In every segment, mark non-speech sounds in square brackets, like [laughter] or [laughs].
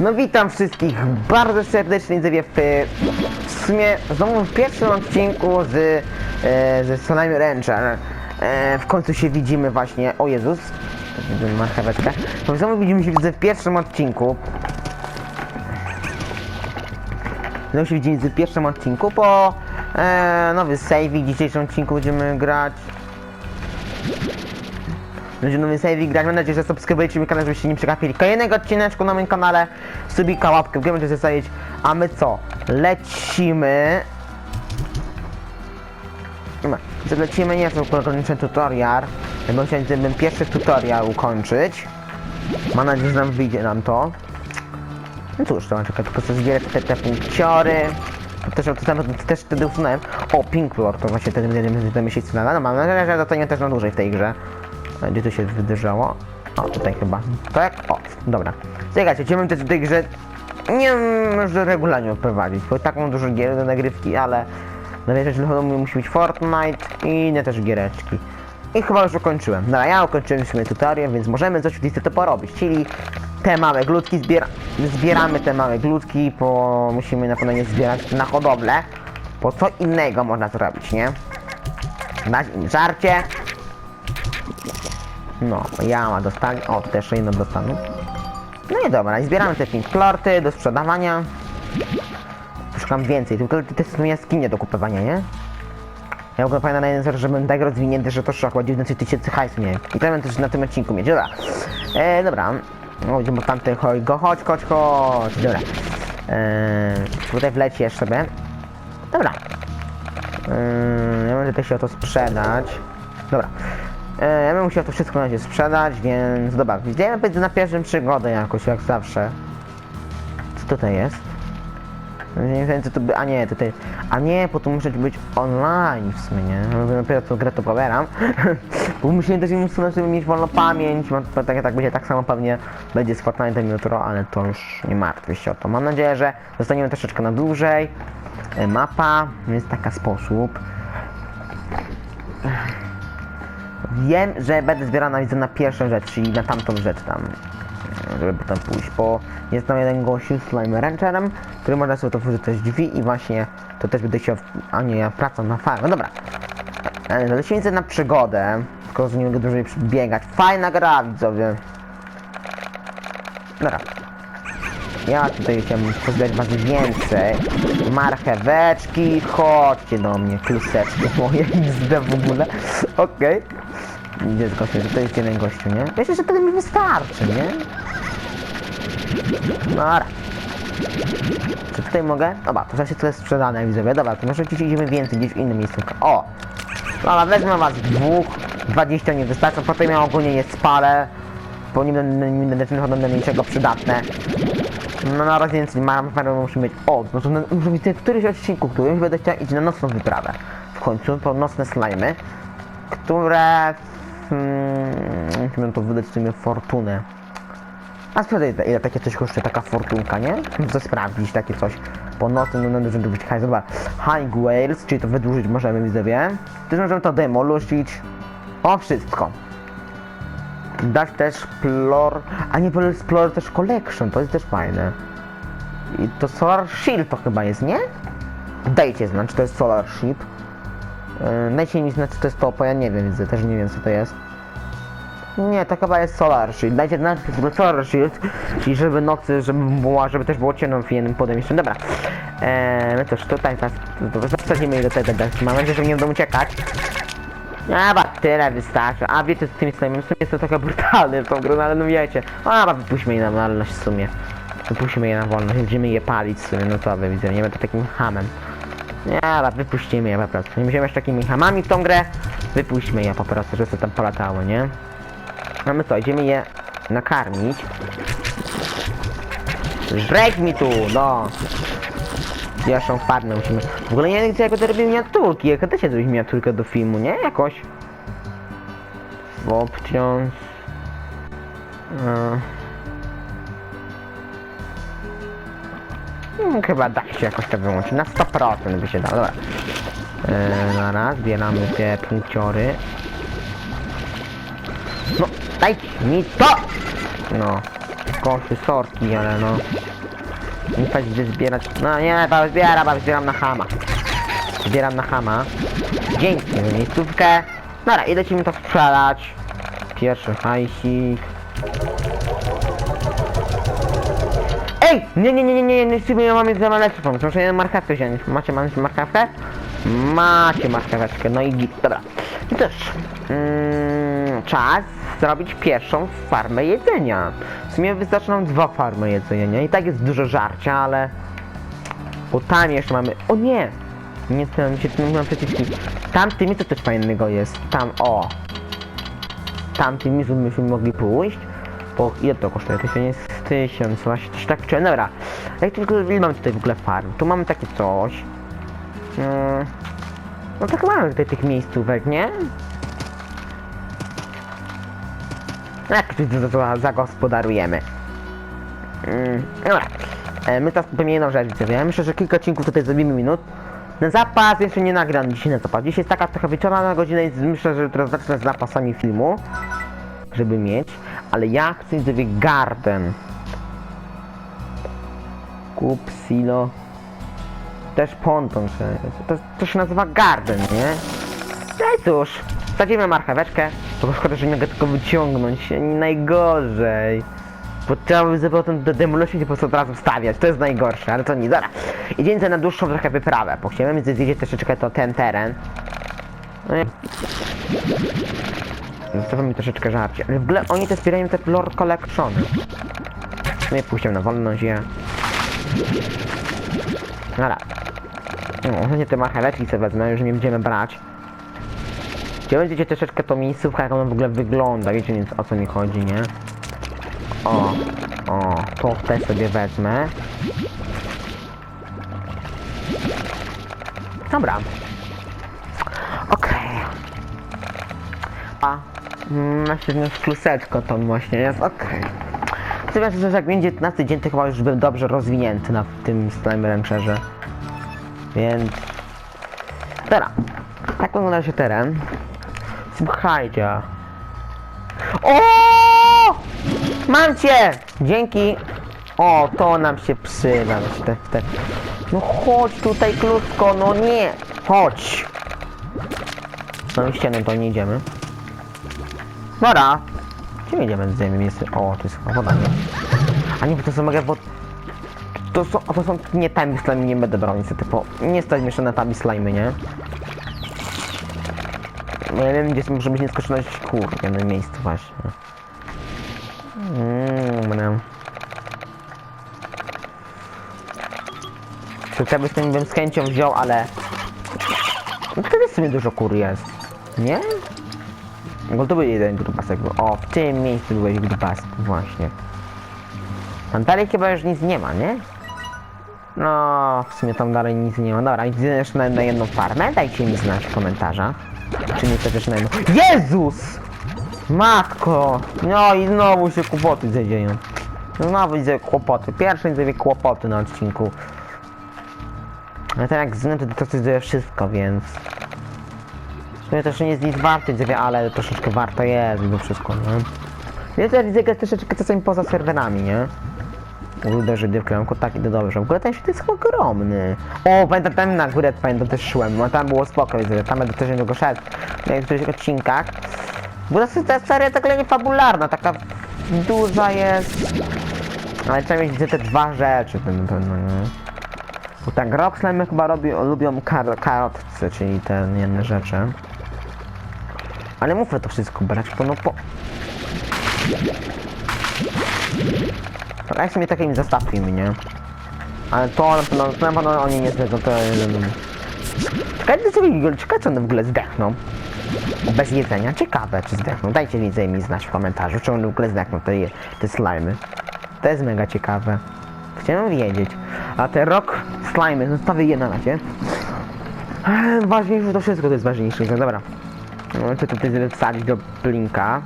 No witam wszystkich bardzo serdecznie widzowie w, w sumie znowu w pierwszym odcinku z, e, ze Slime Rancher. E, w końcu się widzimy właśnie, o Jezus, marcheweczkę. No, znowu widzimy się w pierwszym odcinku. Znowu się widzimy w pierwszym odcinku, bo e, nowy save w dzisiejszym odcinku będziemy grać będzie nowy save grać. Mam nadzieję, że subskrybujecie mój kanał, żebyście nie przegapili kolejnego odcineczku na moim kanale. Subika, łapkę w górę będziecie zostawić. A my co? Lecimy. Że lecimy nie to kończę tutorial. Ja bym chciał ten pierwszy tutorial ukończyć. Mam nadzieję, że nam wyjdzie nam to. No cóż, to mam czekać, tylko chcę zbierać te, te punkciory. Też, to też wtedy usunąłem. O, Pink Lord, to właśnie wtedy będziemy myśleć co No mam nadzieję, że dostaniemy też na dłużej w tej grze. A Gdzie to się wydarzało? O, tutaj chyba. Tak? O, dobra. Czekajcie, chciałbym też w tej grze nie może regularnie prowadzić, bo tak mam dużo gier do nagrywki, ale na większość dochodu musi być Fortnite i inne też giereczki. I chyba już ukończyłem. Dobra, ja ukończyłem sobie tutorial, więc możemy coś to porobić, czyli te małe glutki zbiera zbieramy te małe glutki, bo musimy na pewno nie zbierać na hodowlę, bo co innego można zrobić, nie? Dać im żarcie, no, jama dostali. O, też jeszcze jedno dostaną. No i dobra, zbieramy te pink klorty do sprzedawania. Szukam więcej, tylko te są jaskinie do kupowania, nie? Ja ogólnie pamiętam na jeden zer, że będę tak rozwinięty, że to szok, 19 tysięcy hajsu miałem. I to będę też na tym odcinku mieć, dobra. E, dobra. No, idziemy tamty, chodź, go, chodź, chodź, chodź, dobra. E, tutaj wlecisz sobie. Dobra. E, ja będę też chciał to sprzedać. Dobra. E, ja bym musiał to wszystko na razie sprzedać, więc dobra, widziałem być na pierwszym przygodę jakoś, jak zawsze. Co tutaj jest? Nie wiem, co to by... A nie, tutaj... A nie, bo tu muszę być online w sumie, nie? No, dopiero co grę to pobieram. [laughs] bo musimy też usunąć, żeby mieć wolną pamięć. To, tak, tak będzie tak samo pewnie będzie z Fortnite'em jutro, ale to już nie martwię się o to. Mam nadzieję, że zostaniemy troszeczkę na dłużej. E, mapa, jest taka sposób. Wiem, że będę zbierana widzę na pierwszą rzecz, czyli na tamtą rzecz tam. Żeby potem pójść, bo jest tam jeden gościu z Slime Rancherem, który można sobie to wyrzucać drzwi i właśnie to też będę chciał, a nie, ja pracę na farmę, dobra. E, Lecimy na przygodę, tylko że nie mogę dłużej biegać. Fajna gra, widzowie. Dobra. Ja tutaj chciałbym pozbierać was więcej. Marcheweczki, chodźcie do mnie, kluseczki moje [laughs] XD w ogóle. Okej. Gdzie jest gościu? To jest jeden gościu, nie? Myślę, że tyle mi wystarczy, nie? Dobra. Czy tutaj mogę? Dobra, to się tyle sprzedane, widzowie. Dobra, to może gdzieś idziemy więcej, gdzieś w innym miejscu. O! Dobra, wezmę was dwóch. 20 nie wystarczy, potem ja ogólnie nie spalę. Bo nie będę, nie będę wychodzą do niczego przydatne. No na razie więc mam parę musi mieć. O, no to na- może być któryś odcinku, którymś będę chciał iść na nocną wyprawę. W końcu po nocne slajmy, które hmm, musimy to wydać sobie fortunę. A sprawdzę ile, takie coś kosztuje, taka fortunka, nie? Chcę sprawdzić takie coś. Po nocnym no, dużo być hajs. Dobra, High Wales, czyli to wydłużyć możemy widzowie. Też możemy to demolusić. O wszystko. Dać też Plor... A nie, Plor też Collection, to jest też fajne. I to Solar Shield to chyba jest, nie? Dajcie znać, czy to jest Solar Ship. Yy, dajcie mi znać, czy to jest to, bo ja nie wiem, widzę, też nie wiem, co to jest. Nie, to chyba jest Solar Shield. Dajcie to jest Solar Shield, czyli żeby nocy, żeby była, żeby też było ciemno w jednym podejściu. Dobra. Eee, my też tutaj teraz zasadzimy do tego desk. Mam nadzieję, że nie będą uciekać. Chyba tyle wystarczy. A wiecie z tymi slajmami, w sumie jest to trochę brutalne tą grę, no ale no wiecie. A, chyba wypuśćmy je na wolność w sumie. Wypuśćmy je na wolność, będziemy je palić w sumie, no to wy widzę, nie będę takim hamem. Nie, ale wypuścimy je po prostu. Nie będziemy już takimi hamami w tą grę. Wypuśćmy je po prostu, że sobie tam polatało, nie? A my co, idziemy je nakarmić. Break mi tu, no. Pierwszą wpadnę musimy. W ogóle nie wiem, gdzie jak to robię miniaturki. Jak da się zrobić miniaturkę do filmu, nie? Jakoś. Options. Yy. Hmm, chyba da się jakoś to wyłączyć. Na 100% by się dało. Dobra. Yy, zaraz, zbieramy te punkciory. No, dajcie mi to! No. koszy, sorki, ale no. Nie fać gdzie zbierać. No nie, bo zbieram, bo zbieram na hama. Zbieram na hama. Dzięki miejscówkę. Dobra, i lecimy to sprzedać. Pierwszy hajsik. Ej! Nie, nie, nie, nie, nie, nie, nie, ja mam lepszy pomysł. Muszę jedną marchewkę wziąć. Macie, marchewkę? Macie marcheweczkę, no i git. Dobra. I też. Mm, czas zrobić pierwszą farmę jedzenia. W sumie wystarczy nam dwa farmy jedzenia, nie? I tak jest dużo żarcia, ale... Bo tam jeszcze mamy... O nie! Nie chcę się tym mówią przyciski. Tam tymi to coś fajnego jest. Tam, o. Tamtymi byśmy mogli pójść. Bo ile to kosztuje? To się nie jest tysiąc, właśnie coś tak czułem. Dobra. Jak tylko ile mamy tutaj w ogóle farm? Tu mamy takie coś. Mm. No tak mamy tutaj tych miejscówek, nie? Jak za- zagospodarujemy? Mm. Dobra. E, my teraz pewnie jedną rzecz widzowie. Ja myślę, że kilka odcinków tutaj zrobimy minut. Na zapas jeszcze nie nagram dzisiaj na zapas. Dzisiaj jest taka trochę wieczorna godzina i myślę, że teraz zacznę z zapasami filmu. Żeby mieć. Ale ja chcę sobie garden. Kup, silo. Też ponton. czy- To, to się nazywa garden, nie? No i cóż. Wsadzimy marcheweczkę. Bo szkoda, że nie mogę tylko wyciągnąć. Najgorzej. Bo trzeba by potem do demolition i po prostu od razu wstawiać. To jest najgorsze, ale to nie. Dobra. Idziemy na dłuższą trochę wyprawę. Po chciałem, zjedzie troszeczkę to ten teren. No. Zostawiam mi troszeczkę żarcie. Ale w ogóle oni te zbierają te lore collectiony. No i puściłem na wolność je. No, nie te marcheweczki sobie wezmę, już nie będziemy brać. Chciałem widzieć troszeczkę to miejscówka, jak ona w ogóle wygląda. Wiecie więc o co mi chodzi, nie? O, o, to te sobie wezmę. Dobra. Okej. A, mm, na siedmiu kluseczko to właśnie jest, okej. Okay. Że jak będzie 15 dzień, to chyba już bym dobrze rozwinięty na tym Slime Rancherze. Więc... Dobra. Tak wygląda się teren. Słuchajcie. O! Mam cię! Dzięki! O, to nam się przyda. No chodź tutaj, klusko, no nie! Chodź! No ścianę to nie idziemy. Dobra. Gdzie my idziemy? Zajmie miejsce. O, to jest chyba woda? A nie, bo to są mogę, bo... To są, to są nie time slime, nie będę brał niestety, bo nie stać mi na time slime, nie? No ja wiem, gdzie może być nieskończoność kur w jednym miejscu właśnie. Mmm, będę... Tutaj byś to bym z chęcią wziął, ale... No wtedy w sumie dużo kur jest. Nie? No to był jeden grubasek. był. O, w tym miejscu byłeś grubasek, właśnie. Tam dalej chyba już nic nie ma, nie? No, w sumie tam dalej nic nie ma. Dobra, idę jeszcze na, na jedną farmę. Dajcie mi znać w komentarzach. Czy nie też na jedną... Jezus! Matko! No i znowu się kłopoty zadzieją. Znowu widzę kłopoty. Pierwsze widzę kłopoty na odcinku. Ale tak jak znam, to dzieje wszystko, więc... W sumie też nie jest nic warte, widzę, ale troszeczkę warto jest, bo wszystko, nie? Więc ja widzę, że jest troszeczkę czasami poza serwerami, nie? Uderzy w klamku, tak idę dobrze. W ogóle ten świat jest ogromny. O, pamiętam tam na górę, pamiętam też szłem, bo tam było spoko, widzę, tam będę też niedługo szedł. Na niektórych odcinkach. Bo to ta seria taka nie fabularna, taka duża jest. Ale trzeba mieć widzę, te dwa rzeczy, to na pewno, nie? Bo tak, Rockslime chyba robi, lubią kar karotce, czyli te jedne rzeczy. Ale muszę to wszystko brać, bo no po... Tak sobie takimi zastawkami, nie? Ale to na pewno, na pewno oni nie zwiedzą, to... Czekajcie sobie, czekaj co one w ogóle zdechną. Bez jedzenia, ciekawe czy zdechną. Dajcie widzę mi znać w komentarzu, czy one w ogóle zdechną, te, te slimy. To jest mega ciekawe. Chciałem wiedzieć. A te rock slimy, zostawię je na razie. Ważniejsze to wszystko to jest ważniejsze, dobra. No to tutaj sobie wsadzić do blinka.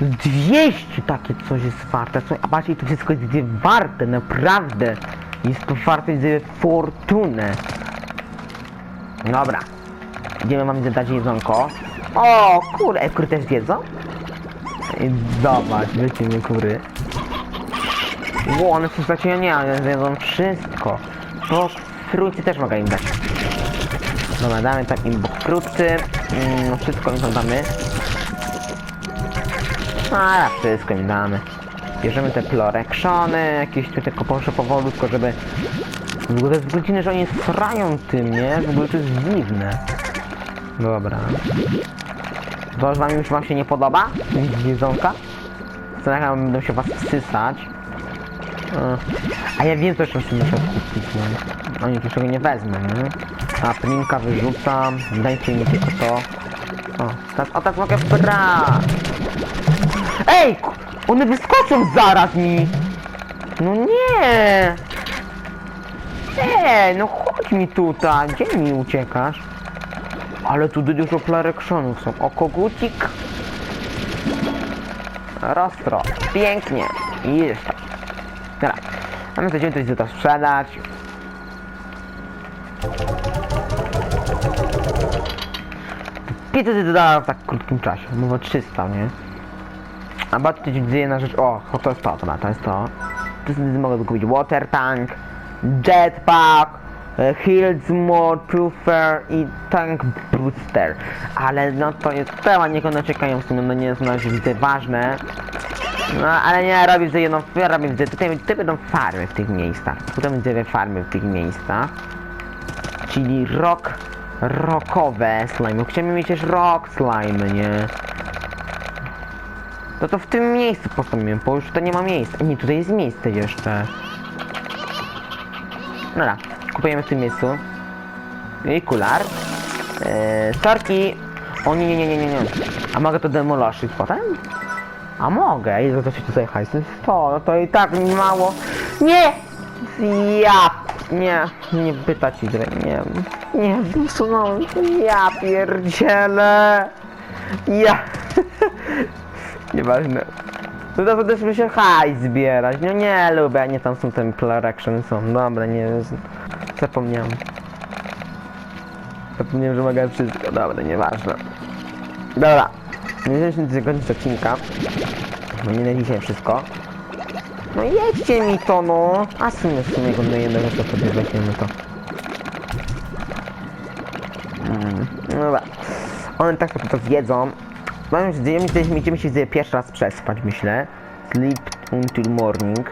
200 takie coś jest warte. A patrzcie, to wszystko jest warte, naprawdę. Jest to warte jest fortunę. Dobra. Idziemy wam dać jedzonko. O, kurde, e, kurde też wiedzą? Zobacz, lecimy kury. Ło, one są znaczy nie, one zjedzą wszystko. Bo fruty też mogę im dać. Dobra, damy tam im fruty. Mm, wszystko im tam damy. A, wszystko im damy. Bierzemy te plorekszony, jakieś tutaj koposze powolutko, żeby... W ogóle to jest godziny, że oni srają tym, nie? W ogóle to jest dziwne. Dobra. To wam już wam się nie podoba? Jedzonka? Zastanawiam będą się was wsysać. A ja wiem co się muszę kupić, no. Oni tu nie wezmę, nie? A plinka wyrzucam, dajcie mi tylko to. O, tak, o tak mogę wgrać. Ej! One wyskoczą zaraz mi! No nie! Ej, no chodź mi tutaj, gdzie mi uciekasz? Ale tu dużo plarekszonów są. O, kogucik. Rostro. Pięknie. I jeszcze. Dobra. A my chcemy coś to sprzedać. Pięćset dolarów w tak krótkim czasie. Mówię 300, nie? A bardzo widzę jedna rzecz. O, to jest to, dobra, to jest to. Tu sobie mogę kupić water tank, jetpack, e, Healed More Proofer i Tank Booster. Ale no to jest temat, niech one czekają w sumie, no nie jest na widzę ważne. No ale nie robię, że jedną, ja robię, widzę, tutaj, tutaj będą farmy w tych miejscach. Tutaj będziemy farmy w tych miejscach. Czyli rock, rockowe slime. Chcemy mieć też rock slime, nie? No to w tym miejscu postawimy, bo już tutaj nie ma miejsca. Nie, tutaj jest miejsce jeszcze. Dobra, kupujemy w tym miejscu. I kular. Eee, sorki. O nie, nie, nie, nie, nie, nie. A mogę to demolaszyć potem? A mogę, ile to się tutaj hajs? To jest to, no to i tak mało. Nie! Ja! Nie, nie pytać ci nie, nie, usunąłem. Ja pierdzielę! Ja! [laughs] Nieważne. No to by się hajs zbierać. No nie lubię, nie tam są te plarection są. Dobra, nie zapomniałem. Zapomniałem, że mogę wszystko. Dobra, nieważne. Dobra. Nie wiem, czy zakończyć odcinka. No nie na dzisiaj wszystko. No jedźcie mi to no. A sumie, w sumie go na jednego to sobie weźmiemy to. Mm, no dobra. One tak to, to wiedzą. Mam już też będziemy się zje- pierwszy raz przespać, myślę. Sleep until morning.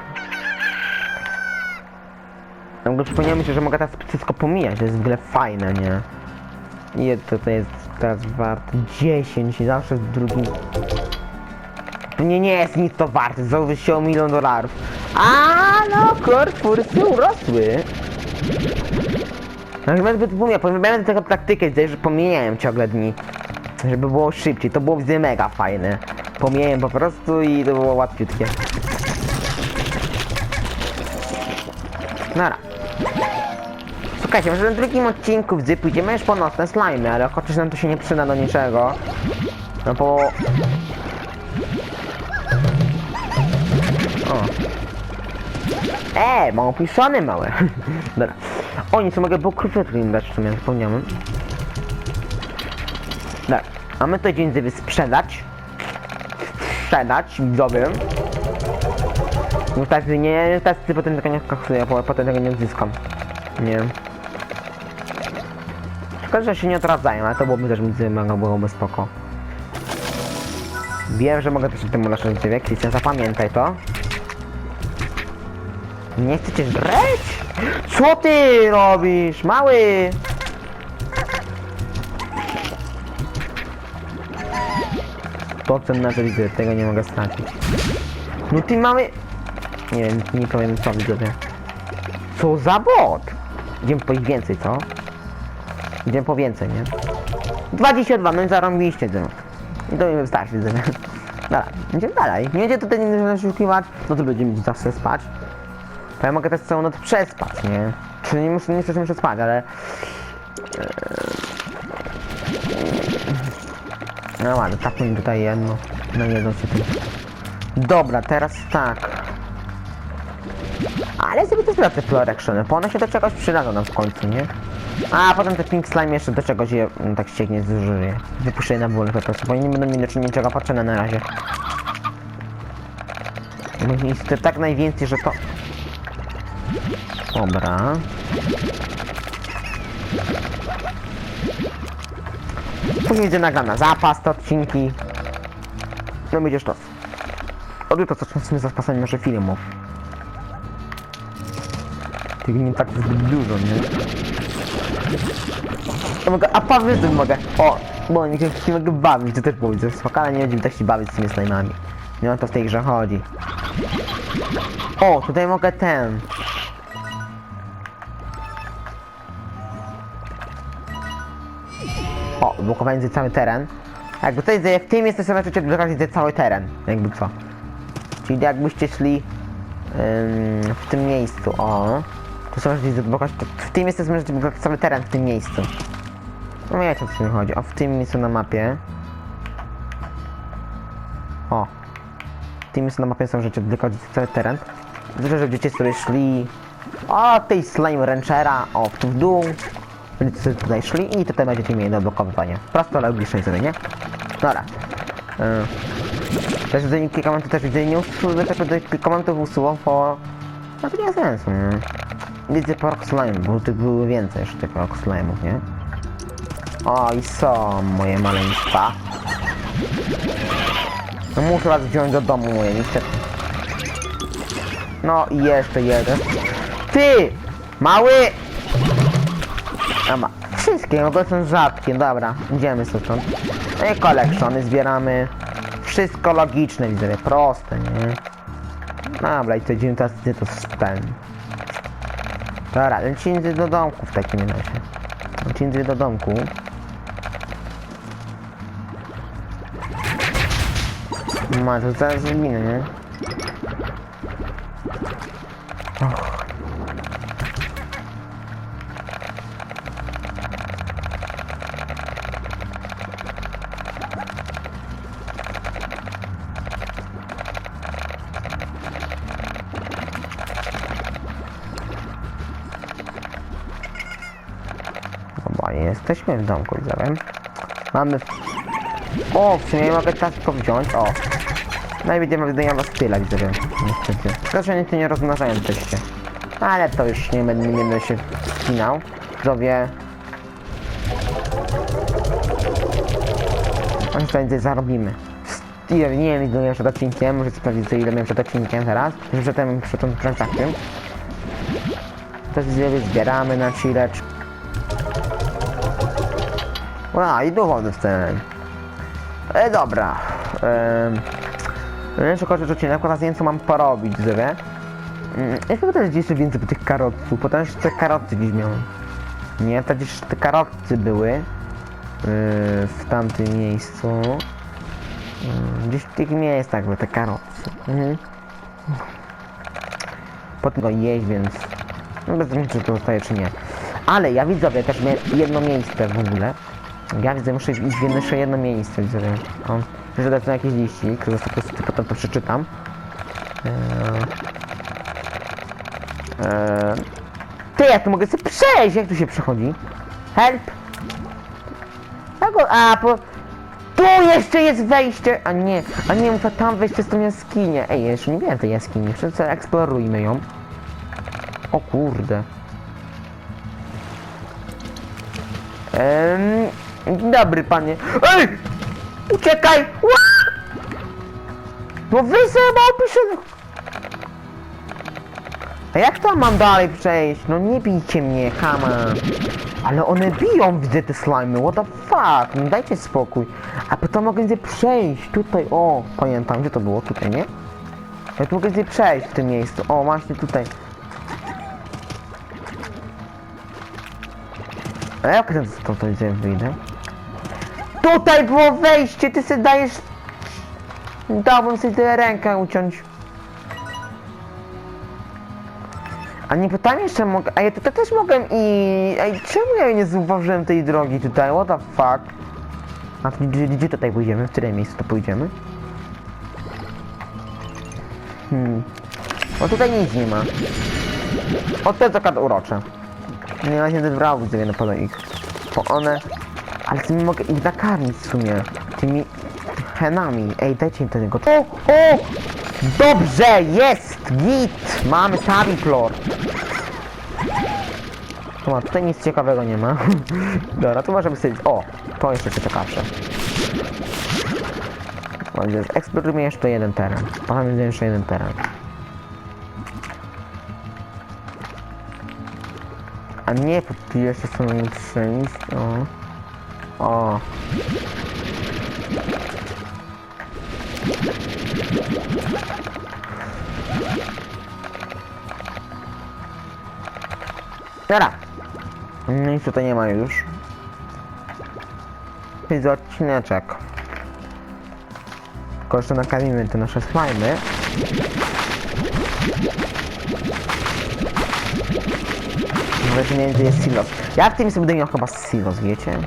W ogóle przypomniałem się, że mogę teraz wszystko pomijać, to jest w ogóle fajne, nie? I to, to jest teraz warte 10 i zawsze w drugim... Nie, nie jest nic to warte, o milion dolarów. A no, korpursy urosły. No chyba zbyt pomijam, pamiętam taką zdaje, że pomijałem ciągle dni. Żeby było szybciej, to było widzę mega fajne. Pomijałem po prostu i to było łatwiutkie. Nara. Słuchajcie, może w drugim odcinku wzy pójdziemy już po nocne slimy, ale chociaż nam to się nie przyda do niczego. No bo... Eee, mam opisane małe. [laughs] Dobra. O, nic, mogę było krótko im dać, w sumie, zapomniałem. Dobra, a my to dzień sobie sprzedać. Sprzedać, widzowie. No tak, nie, tak, potem tego nie kaksuję, bo potem tego nie odzyskam. Nie. Szkoda, że się nie odradzają, ale to byłoby też między mega byłoby spoko. Wiem, że mogę też temu naszym dziewię, Krystian, zapamiętaj to. Nie chcecie żreć? Co ty robisz, mały? To cenne, że widzę, tego nie mogę stracić. No ty mamy... Nie wiem, nie powiem co widzowie. Co za bot? Idziemy po ich więcej, co? Idziemy po więcej, nie? 22, no i zarąbiliście to. I to mi wystarczy, widzę. Dobra, idziemy dalej. Nie będzie tutaj nic naszukiwać, no to będziemy zawsze spać. To ja mogę też całą noc przespać, nie? Czy nie muszę, nie chcę muszę spać, ale... No ładnie, tapnę tutaj jedno. No jedno się tym. Dobra, teraz tak. Ale sobie też te florectiony, bo one się do czegoś przydadzą nam w końcu, nie? A potem te pink slime jeszcze do czegoś je mm, tak ścięgnie zużyje. Wypuszczę je na wolę po prostu, bo nie będą mieli do niczego patrzone na razie. Niestety tak najwięcej, że to... Dobra. Później będzie nagrana na zapas te odcinki. No będzie sztos. Od jutra zaczniemy z zapasami naszych filmów. Tych nie tak dużo, nie? Ja mogę, a pawyzy mogę. O, bo nie, nie mogę bawić, to też powiedzieć. Spoko, ale nie będziemy tak się bawić z tymi slajmami. Nie o to w tej grze chodzi. O, tutaj mogę ten. O, blokowałem cały teren. Jakby tutaj, jak w tym jesteś zobaczycie blokować tutaj cały teren. Jakby co. Czyli jakbyście szli ym, w tym miejscu, o. To są możecie zablokować, to w tym miejscu możecie blokować cały teren w tym miejscu. No wiecie o co mi chodzi. O, w tym miejscu na mapie. O. W tym miejscu na mapie są rzeczy blokować cały teren. Dużo, że będziecie sobie szli. O, tej slime ranchera, o, tu w dół. Sobie tutaj szli i tutaj będziecie mieli do blokowywania. Prosto, logicznie sobie, nie? Dobra. Yy. Też widzę kilka momentów też widzę nie usuwam, też będę kilka momentów usuwał, bo... No to nie ma sensu, nie? Widzę slime, bo tych były więcej jeszcze tych rock slime'ów, nie? O, i są moje maleństwa. No muszę was wziąć do domu moje, niestety. No i jeszcze jeden. Ty! Mały! Wszystkie, no to są rzadkie, dobra, idziemy stąd. No i kolekcjony zbieramy. Wszystko logiczne, widzę, proste, nie? Dobra, i to idziemy teraz gdzie to ten. Dobra, lecimy do domku w takim razie. Lecimy do domku. Ma, to zaraz zginę, nie? Jesteśmy w domku, widziałem. Mamy... O, sumie mogę ciastko wziąć, o. No i będziemy wydają was tyle, widzowie. Niestety. Proszę nic nie rozmnażają teście. Ale to już nie będę, nie będę się wspinał. Widzowie. On co więcej zarobimy. Ile, nie wiem ile miałem przed odcinkiem, muszę sprawdzić ile miałem przed odcinkiem teraz. Już przedtem przed tą transakcją. To zbieramy na chillecz. A, i dowody w. E, dobra. Ehm, jeszcze kończę odcinek, teraz nie wiem co mam porobić, widzowie. Mm, Ja chyba też jeszcze więcej po tych karotców, bo tam jeszcze te karotcy gdzieś miałem. Nie, to gdzieś te karotcy były. Yy, w tamtym miejscu. Yy, gdzieś w tych miejscach były te karotcy. Mhm. Potem go jeść, więc... No bez znaczenia, czy to zostaje, czy nie. Ale ja widzowie też miałem jedno miejsce w ogóle. Ja widzę, muszę iść w jeszcze jedno miejsce, widzowie. O, muszę dać na jakiś liścik, który po prostu potem to przeczytam. Eee... Eee... Ty, ja tu mogę sobie przejść! Jak tu się przechodzi? Help! Jak go... A, po... Tu jeszcze jest wejście! A nie, a nie, muszę tam wejść przez tą jaskinię. Ej, jeszcze nie wiem tej jaskini, co, eksplorujmy ją. O kurde. Ehm, dzień dobry panie. Ej! Uciekaj! Ła! No wy małpy się... A jak tam mam dalej przejść? No nie bijcie mnie, kama. Ale one biją, widzę te slimy, what the fuck? No dajcie spokój. A potem mogę gdzie przejść, tutaj, o, pamiętam, gdzie to było, tutaj, nie? Ja tu mogę gdzie przejść w tym miejscu, o, właśnie tutaj. A jak ten to gdzie wyjdę? Tutaj było wejście, ty sobie dajesz... Dałbym sobie tę rękę uciąć. A nie pytam jeszcze mogę... A ja tutaj też mogę i... Ej, czemu ja nie zauważyłem tej drogi tutaj? What the fuck? A gdzie, gdzie tutaj pójdziemy? W które miejsce to pójdziemy? Hmm. O tutaj nic nie ma. O to jest taka urocze. Nie ma się wybrało sobie na pewno ich. Bo one... Ale tymi mogę ich nakarmić w sumie. Tymi... henami. Ej, dajcie mi tego. O! O! Dobrze, jest! Git! Mamy Tabiplor. No, tutaj nic ciekawego nie ma. [laughs] Dobra, tu możemy sobie... O! To jeszcze jest ciekawsze. Będzie eksplorujemy jeszcze jeden teren. Będzie jeszcze jeden teren. A nie, jeszcze są część. O. O. Dobra. Nic tutaj nie ma już. Jest odcineczek. Tylko jeszcze nakarmimy te nasze slajmy. Wiem gdzie jest silos. Ja w tym miał chyba silos, wiecie?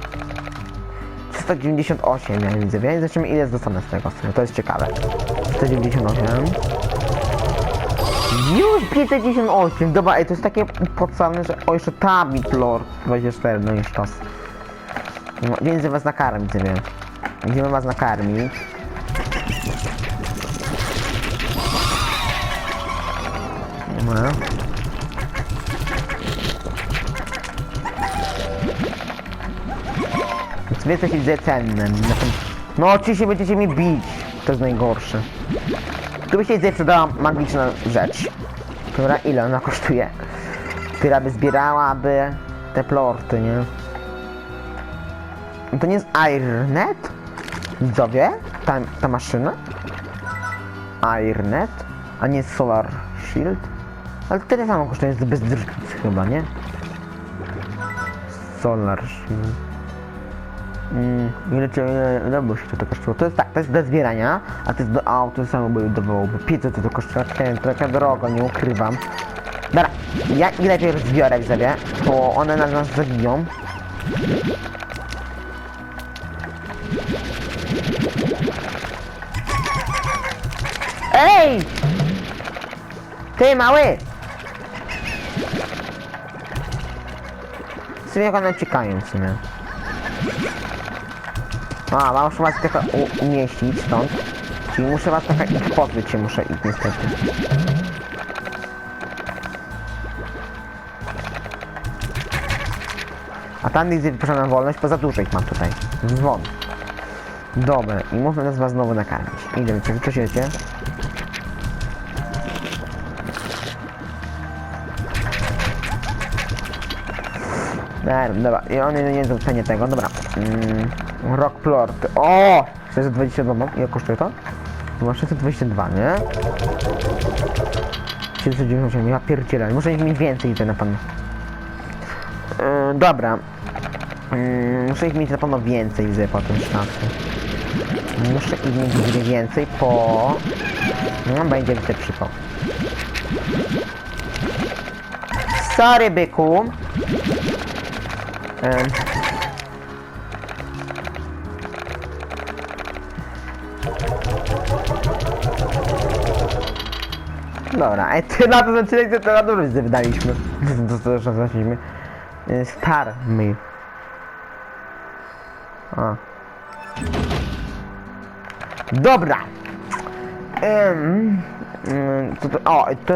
398 ja widzę, więc zobaczymy ile zostanę z tego. To jest ciekawe. 198. Już 598, dobra, ej, to jest takie podstawne, że... O, jeszcze tabit lord 24, no już czas. No, więc was nakarmić, nie wiem. Będziemy was nakarmić. Dobra. Wy jesteście. Na tym... No oczywiście będziecie mi bić. To jest najgorsze. Tu by się przydała magiczna rzecz. Która ile ona kosztuje? Która by zbierałaby te plorty, nie? No to nie jest Airnet? Widzowie? Ta, ta maszyna? Airnet? A nie Solar Shield? Ale tyle samo kosztuje, jest bez chyba, nie? Solar Shield. Mm, ile, ile, ile by się to kosztowało? To jest tak, to jest do zbierania, a to jest do auto, to samo by dawałoby 500 to kosztuje, trochę, drogo, nie ukrywam. Dobra, ja ich lepiej rozbiorę w sobie, bo one na nas zabiją. Ej! Ty mały! W sumie one uciekają w sumie. A, muszę was trochę umieścić stąd. Czyli muszę was trochę ich pozbyć się muszę ich niestety. A tam gdzie wypuszczam na wolność, poza dużo ich mam tutaj. Zwon. Dobra, i można nas was znowu nakarmić. Idę, czy dzieje? Dobra, i one nie cenie tego, dobra. Mm, rock plort. O! 622 mam. Ile kosztuje to? Chyba 622, nie? 798, ja pierdzielę. Muszę ich mieć więcej tutaj na pewno. Yy, dobra. Yy, muszę ich mieć na pewno więcej widzę po tym czasu. Muszę ich mieć więcej po... No, będzie widzę przypał. Sorry, byku. Em. Dobra, ej, ty na to odcinek to na dobrze wydaliśmy. [laughs] To już zaczęliśmy. Y, Star me. A. Dobra. Um, to, to, o, to,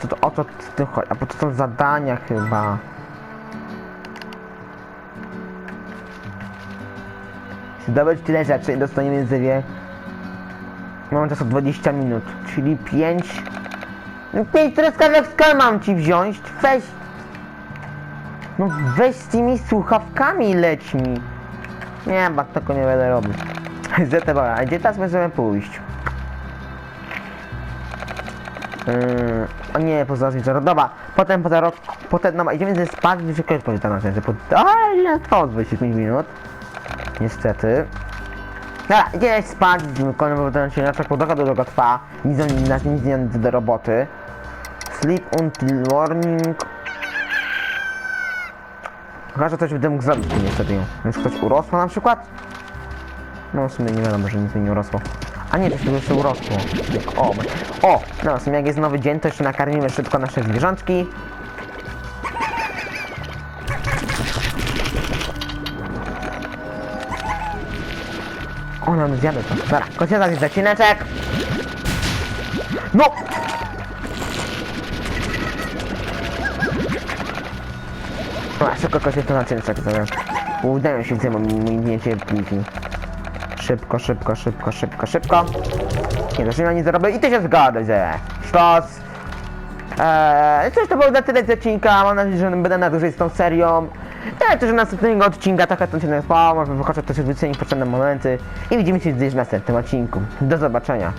to, to, o to, to, chodzi, a bo to są zadania chyba. Zdobyć tyle rzeczy i dostaniemy zwie. Mam czasu 20 minut, czyli 5. No 5 truskawek skal mam ci wziąć. Weź. No weź z tymi słuchawkami leć mi. Nie, bo tego nie będę robił. [laughs] ZTB, a gdzie teraz możemy pójść? Yy, o nie, poza zwiedzero. Dobra, potem poza rok, potem, no idziemy ze spać, gdzie kogoś powie tam na sensie. Po... A, ile trwało 25 minut. Niestety. Dobra, idziemy spać, kolejny ten odcinek, bo droga do droga trwa. Nic, nic, nic nie do roboty. Sleep until morning. Chyba, coś będę mógł tym niestety. Więc ktoś urosło na przykład? No w sumie nie wiadomo, że nic nie urosło. A nie, to się jeszcze urosło. O, o, no w sumie jak jest nowy dzień, to jeszcze nakarmimy szybko nasze zwierzątki. O, nam zjadę to. Dobra, kończę taki zacineczek. No! A, szybko kończę to ciężek, sobie. Udają się te mój niecierpliwi. Szybko, szybko, szybko, szybko, szybko. Nie, się nie zarobię i ty się zgadzasz, że sztos. Eee, to było na tyle z odcinka, mam nadzieję, że będę na dłużej z tą serią. Ja też następnego odcinka taka to się spała, może wykończę też wycenić potrzebne momenty i widzimy się gdzieś w następnym odcinku. Do zobaczenia.